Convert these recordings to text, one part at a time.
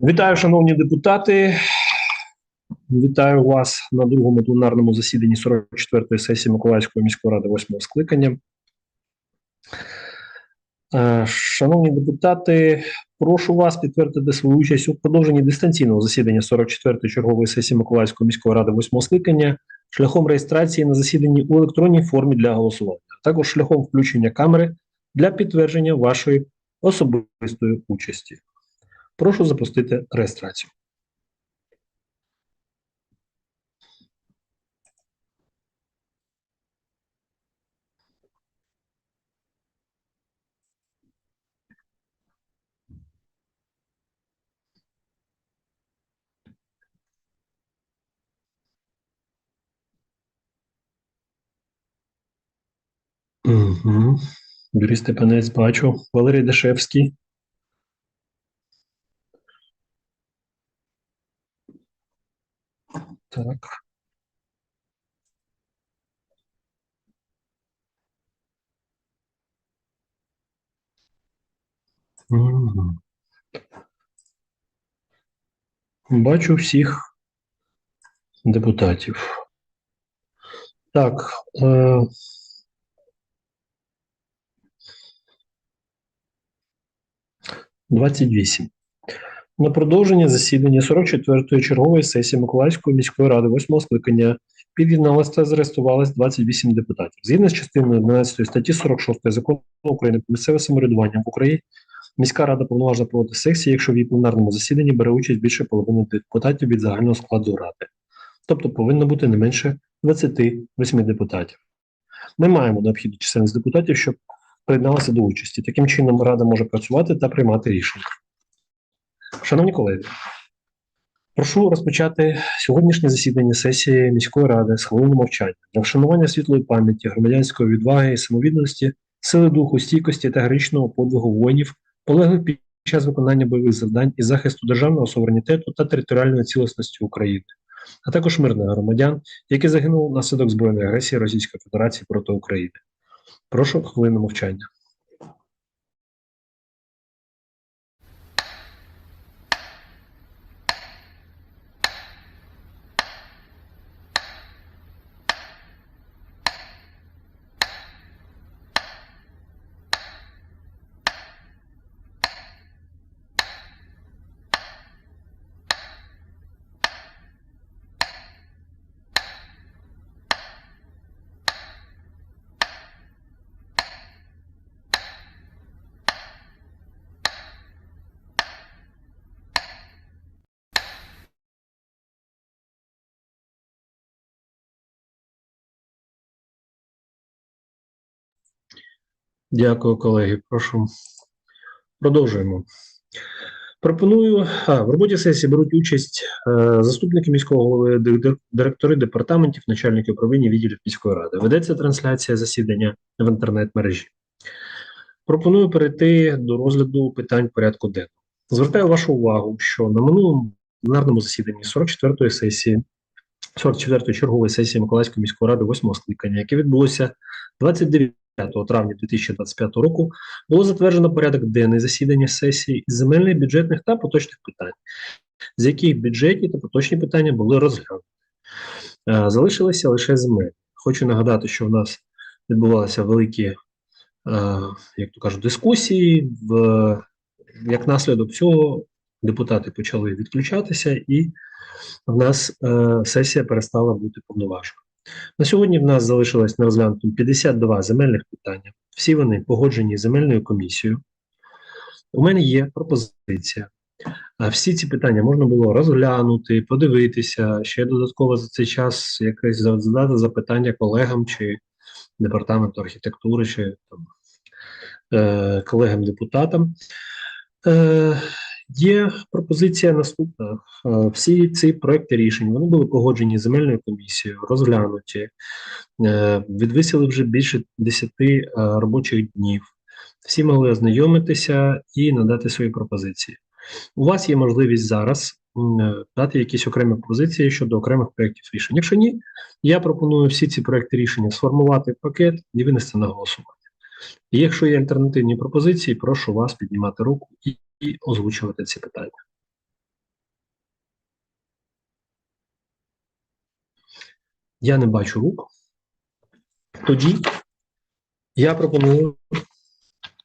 Вітаю, шановні депутати. Вітаю вас на другому пленарному засіданні 44-ї сесії Миколаївської міської ради 8 скликання. Е, Шановні депутати, прошу вас підтвердити свою участь у продовженні дистанційного засідання 44-ї чергової сесії Миколаївської міської ради 8 скликання шляхом реєстрації на засіданні у електронній формі для голосування, а також шляхом включення камери для підтвердження вашої особистої участі. Прошу запустити реєстрацію. Угу. Юрій Степанець бачу. Валерій Дешевський. Так. Мгм. Бачу всіх депутатів. Так. Е... Двадцять вісім. На продовження засідання 44-ї чергової сесії Миколаївської міської ради 8 скликання під'єдналося та зареєструвалось 28 депутатів. Згідно з частиною 11 статті 46 Закону України про місцеве самоврядування в Україні, міська рада повноважна проводити сесії, якщо в її пленарному засіданні бере участь більше половини депутатів від загального складу ради. Тобто повинно бути не менше 28 депутатів. Ми маємо необхідну чисельність депутатів, щоб приєдналися до участі. Таким чином, рада може працювати та приймати рішення. Шановні колеги, прошу розпочати сьогоднішнє засідання сесії міської ради з хвилини мовчання для вшанування світлої пам'яті, громадянської відваги і самовідданості, сили духу, стійкості та героїчного подвигу воїнів, полеглих під час виконання бойових завдань і захисту державного суверенітету та територіальної цілісності України, а також мирних громадян, які загинули внаслідок збройної агресії Російської Федерації проти України. Прошу хвилину мовчання. Дякую, колеги. Прошу. Продовжуємо. Пропоную а, в роботі сесії беруть участь е, заступники міського голови, директори департаментів, начальники управління відділів міської ради. Ведеться трансляція засідання в інтернет-мережі. Пропоную перейти до розгляду питань порядку денного. Звертаю вашу увагу, що на минулому пленарному засіданні 44-ї сесії, 44-ї чергової сесії Миколаївської міської ради 8 скликання, яке відбулося 29 травня 2025 року, було затверджено порядок денний засідання сесії із земельних, бюджетних та поточних питань, з яких бюджетні та поточні питання були розглянуті. Е, Залишилися лише земель. Хочу нагадати, що в нас відбувалися великі, е, як то кажуть, дискусії. В, як наслідок цього депутати почали відключатися, і в нас е, сесія перестала бути повноважною. На сьогодні в нас залишилось на нерозглянутим 52 земельних питання. Всі вони погоджені земельною комісією. У мене є пропозиція. Всі ці питання можна було розглянути, подивитися, ще додатково за цей час якесь задати запитання колегам чи департаменту архітектури, чи там, е, колегам-депутатам. Е, Є пропозиція наступна. Е, Всі ці проекти рішень вони були погоджені земельною комісією, розглянуті, е, відвисили вже більше 10 е, робочих днів. Всі могли ознайомитися і надати свої пропозиції. У вас є можливість зараз дати якісь окремі пропозиції щодо окремих проєктів рішень. Якщо ні, я пропоную всі ці проекти рішення сформувати в пакет і винести на голосування. І якщо є альтернативні пропозиції, прошу вас піднімати руку і, і озвучувати ці питання. Я не бачу рук. Тоді я пропоную.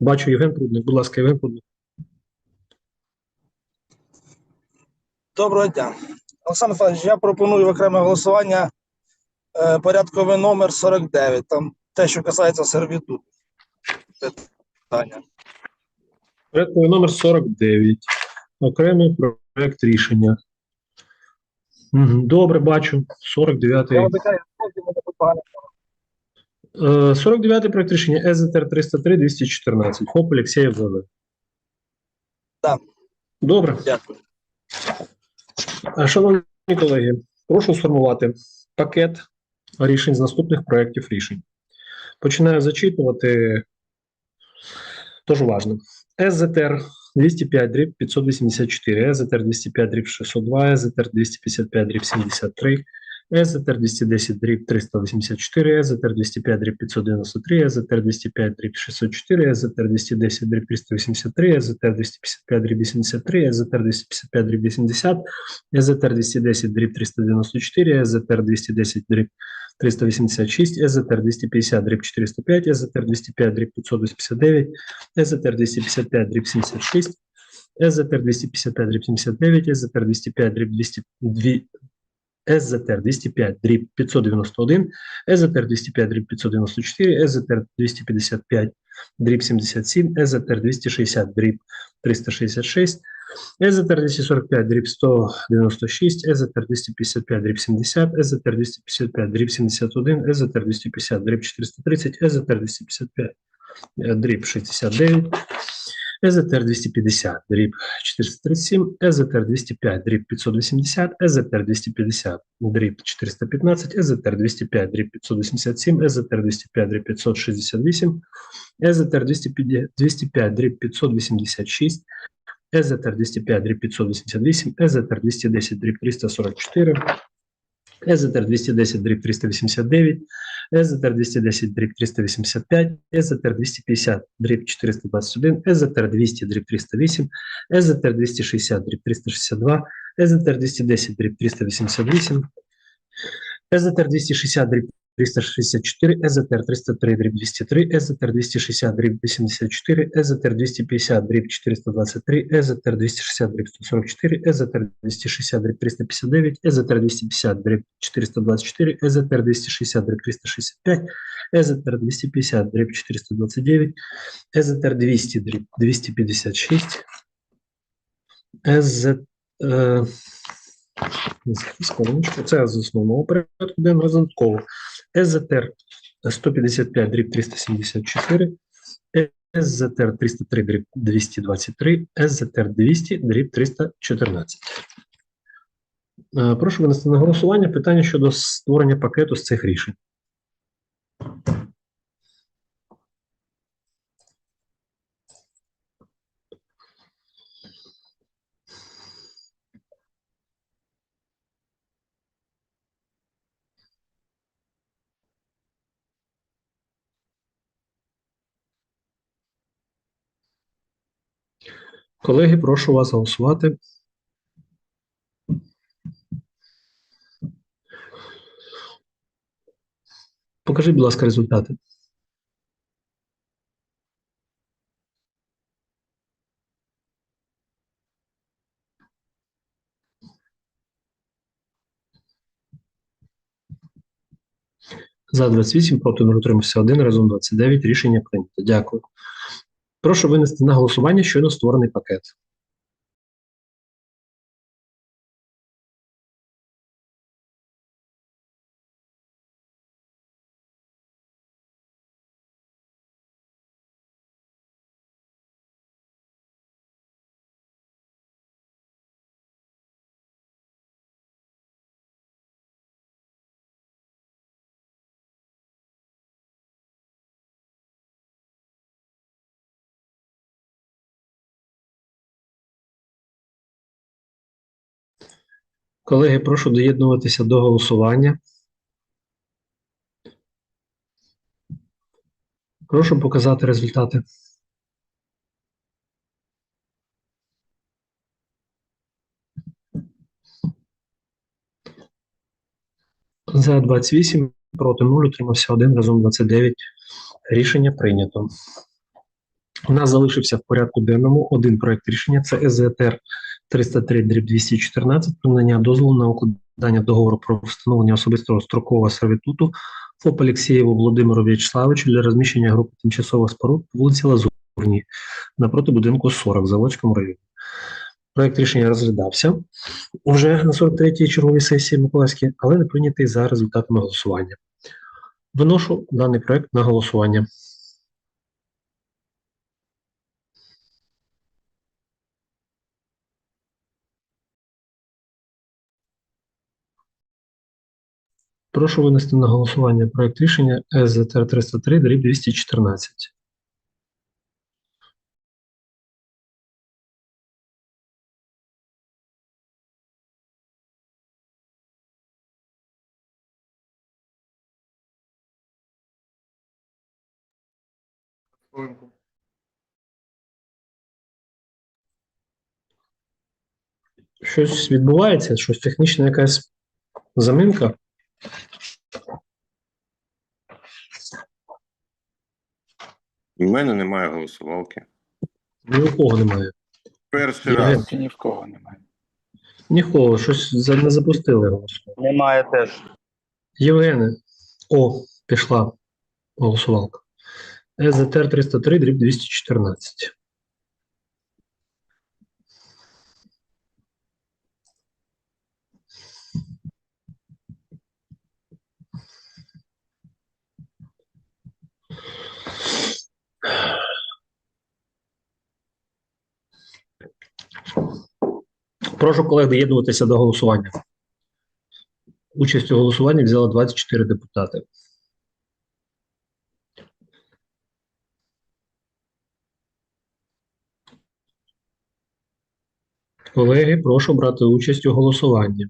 Бачу Євген Прудник. Будь ласка, Євген Прудник. Доброго дня. Олександр Федорович, я пропоную окреме голосування е, порядковий номер 49, там те, що касається сервітуту. Питання. Порядковий номер 49. Окремий проект рішення. Добре, бачу. 49-й. Я вибачаю, потім буде погано. Е, 49-й проект рішення ЕЗТР 303 214. ФОП Олексєєв ВВ. Так. Добре. Дякую. Е, Шановні колеги, прошу сформувати пакет рішень з наступних проєктів рішень. Починаю зачитувати. Тож уважно. СЗТР 205 дріб 584, СЗТР 205 дріб 602, СЗТР 255 дріб 73, СЗТР 210 дріб 384, СЗТР 205 дріб 593, СЗТР 205 дріб 604, СЗТР 210 дріб 383, СЗТР 255 дріб 83, СЗТР 255 дріб 80, СЗТР 210 дріб 394, СЗТР 210 дріб 386, СЗТР 250 дріб 405, СЗТР 205 дріб 589, СЗТР 255 дріб 76, СЗТР 255 дріб 79, СЗТР 205 дріб 202, СЗТР 205 дріб 591, СЗТР 205 дріб 594, СЗТР 255 дріб 77, СЗТР 260 дріб 366, ЕЗТР 245 дріб 196, ЕЗТР 255 дріб 70, ЕЗТР 255 дріб 71, ЕЗТР 250 дріб 430, ЕЗТР 255 е, дріб 69, ЕЗТР 250 дріб 437, ЕЗТР 205 дріб 580, ЕЗТР 250 дріб 415, ЕЗТР 205 дріб 587, ЕЗТР 205 дріб 568, ЕЗТР 205 205 дріб 586, ЕЗТР 205 дріб 588, ЕЗТР 210 дріб 344, ЕЗТР 210 дріб 389, ЕЗТР 210 дрип 385, ЕЗТР 250 дріб 421, ЕЗТР 200 дріб 308, ЕЗТР 260 дріб 362, ЕЗТР 210 дріб 388, ЕЗТР 260 дріб 364, ЕЗТР 303 дріб 203, ЕЗТР 260 дріб 84, ЕЗТР 250 дріб 423, ЕЗТР 260 дріб 144, ЕЗТР 260 дріб 359, ЕЗТР 250 дріб 424, ЕЗТР 260 дріб 365, ЕЗТР 250 дріб 429, ЕЗТР 200 дріб 256, ЕЗ... Е, Скорочку, це з основного порядку денного додатково. ЕЗТР 155 дріб 374, СЗТР 303 дріб 223, СЗТР 200 дріб 314. Е, Прошу винести на голосування питання щодо створення пакету з цих рішень. Колеги, прошу вас голосувати. Покажіть, будь ласка, результати. За 28, проти не утримався 1, разом 29. Рішення прийнято. Дякую. Прошу винести на голосування щойно створений пакет. Колеги, прошу доєднуватися до голосування. Прошу показати результати. За 28, проти 0, утримався 1, разом 29. Рішення прийнято. У нас залишився в порядку денному один проект рішення. Це СЗТР 303 дріб 214 про надання дозволу на укладання договору про встановлення особистого строкового сервітуту ФОП Олексєєву Володимиру В'ячеславовичу для розміщення групи тимчасових споруд по вулиці Лазурній напроти будинку 40 в Заводському районі. Проект рішення розглядався вже на 43-й черговій сесії Миколаївській, але не прийнятий за результатами голосування. Виношу даний проект на голосування. Прошу винести на голосування проект рішення СЗТР 303 дріб 214. Хвилинку. Щось відбувається, щось технічна якась заминка. У мене немає голосувалки. Ні у кого немає. Перший раз. Ні в кого немає. Нікого, щось за- не запустили. Немає теж. Євгене. О, пішла голосувалка. СЗТР 303 дріб 214. Прошу колег доєднуватися до голосування. Участь у голосуванні взяло 24 депутати. Колеги, прошу брати участь у голосуванні.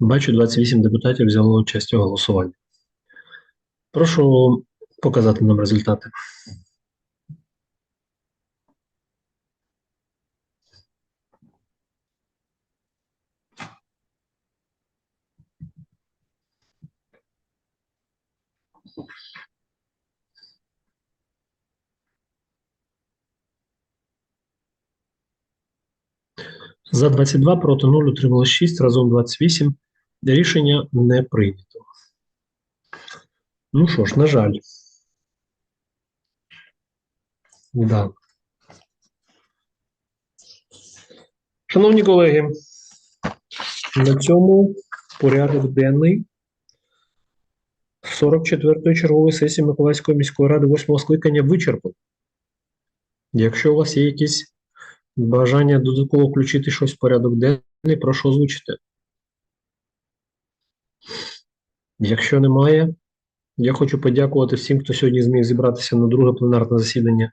Бачу, 28 депутатів взяло участь у голосуванні. Прошу показати нам результати. За 22, проти 0, утрималось 6, разом 28. Рішення не прийнято. Ну що ж, на жаль. Да. Шановні колеги, на цьому порядок денний 44-ї чергової сесії Миколаївської міської ради 8-го скликання вичерпано. Якщо у вас є якісь бажання додатково включити щось в порядок денний, прошу озвучити. Якщо немає, я хочу подякувати всім, хто сьогодні зміг зібратися на друге пленарне засідання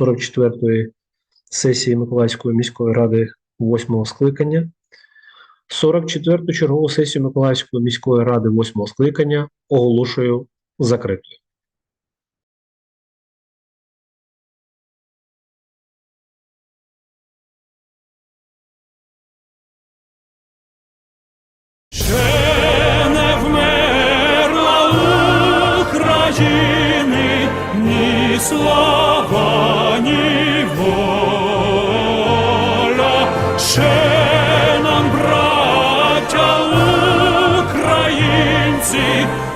44-ї сесії Миколаївської міської ради 8 скликання. 44-ту чергову сесію Миколаївської міської ради 8 скликання оголошую закритою.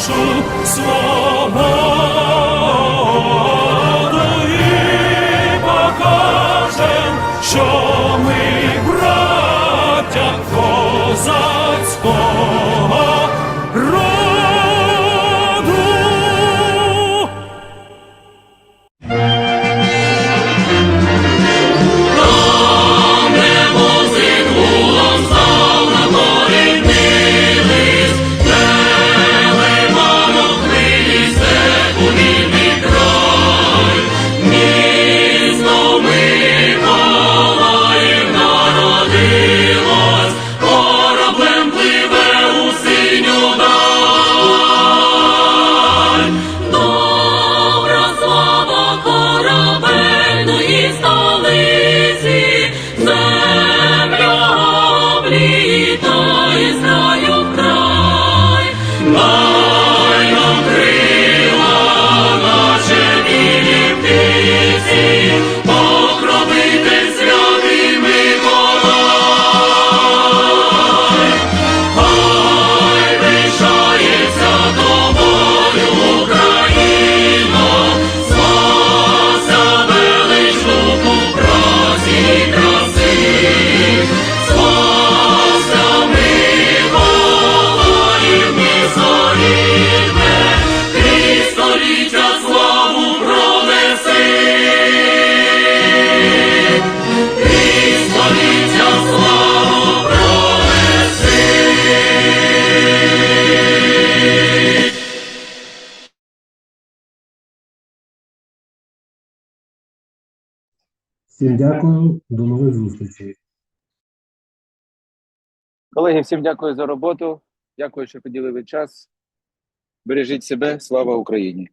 所梦。Всім дякую, до нових зустрічей. Колеги, всім дякую за роботу. Дякую, що поділили час. Бережіть себе. Слава Україні!